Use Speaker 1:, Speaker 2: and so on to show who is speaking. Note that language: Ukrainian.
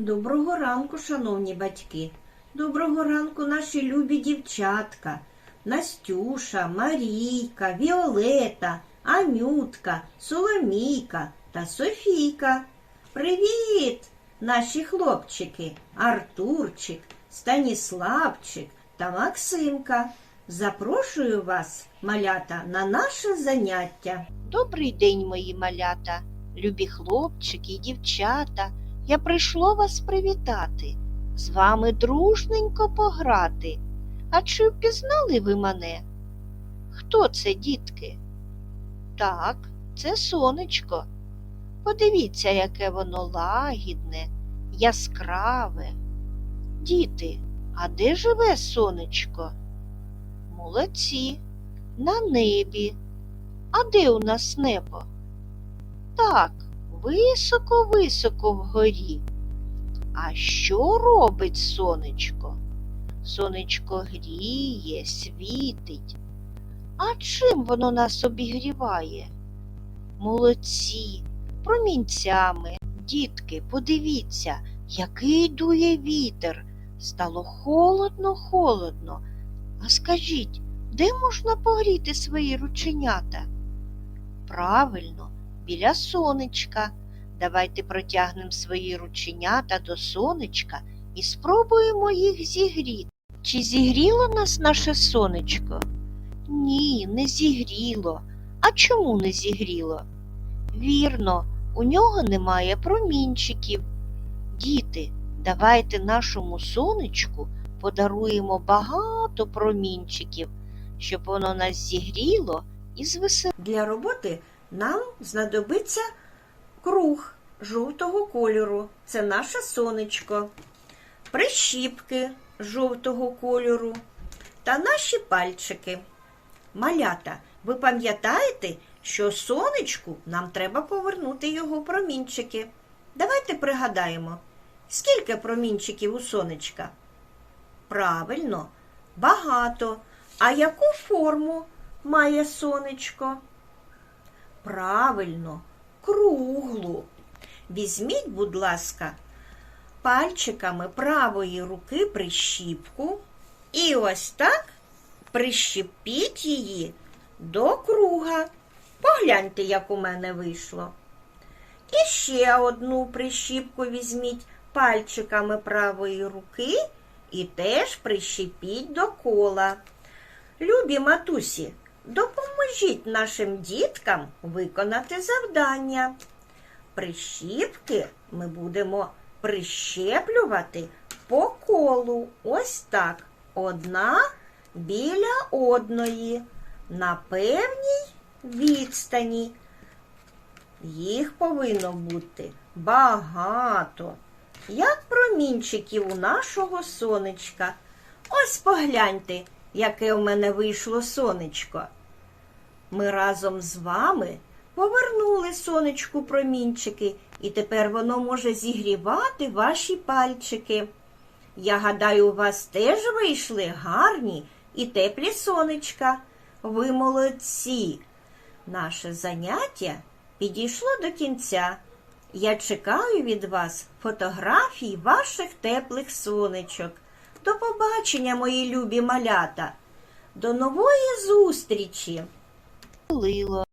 Speaker 1: Доброго ранку, шановні батьки. Доброго ранку, наші любі дівчатка. Настюша, Марійка, Віолета, Анютка, Соломійка та Софійка. Привіт, наші хлопчики, Артурчик, Станіславчик та Максимка. Запрошую вас, малята, на наше заняття.
Speaker 2: Добрий день, мої малята, любі хлопчики і дівчата. Я прийшло вас привітати, з вами дружненько пограти. А чи впізнали ви мене? Хто це, дітки? Так, це сонечко. Подивіться, яке воно лагідне, яскраве. Діти, а де живе сонечко? Молодці, на небі. А де у нас небо? Так, високо-високо вгорі. А що робить сонечко? Сонечко гріє, світить. А чим воно нас обігріває? Молодці, промінцями. Дітки, подивіться, який дує вітер. Стало холодно, холодно. А скажіть, де можна погріти свої рученята? Правильно, біля сонечка. Давайте протягнемо свої рученята до сонечка і спробуємо їх зігріти. Чи зігріло нас наше сонечко? Ні, не зігріло. А чому не зігріло? Вірно, у нього немає промінчиків. Діти, давайте нашому сонечку подаруємо багато промінчиків, щоб воно нас зігріло і звеселило.
Speaker 1: Для роботи нам знадобиться круг жовтого кольору. Це наше сонечко, прищіпки жовтого кольору та наші пальчики. Малята, ви пам'ятаєте, що сонечку нам треба повернути його промінчики. Давайте пригадаємо, скільки промінчиків у сонечка? Правильно, багато. А яку форму має сонечко? Правильно, круглу. Візьміть, будь ласка, пальчиками правої руки прищіпку і ось так прищепіть її до круга. Погляньте, як у мене вийшло. І ще одну прищіпку візьміть пальчиками правої руки і теж прищепіть до кола. Любі матусі, допоможіть нашим діткам виконати завдання. Прищіпки ми будемо прищеплювати по колу. Ось так. Одна біля одної. На певній відстані. Їх повинно бути багато. Як промінчиків у нашого сонечка. Ось погляньте, яке у мене вийшло сонечко. Ми разом з вами повернули сонечку промінчики, і тепер воно може зігрівати ваші пальчики. Я гадаю, у вас теж вийшли гарні і теплі сонечка. Ви молодці. Наше заняття підійшло до кінця. Я чекаю від вас фотографій ваших теплих сонечок. До побачення, мої любі малята. До нової зустрічі!
Speaker 2: Лило.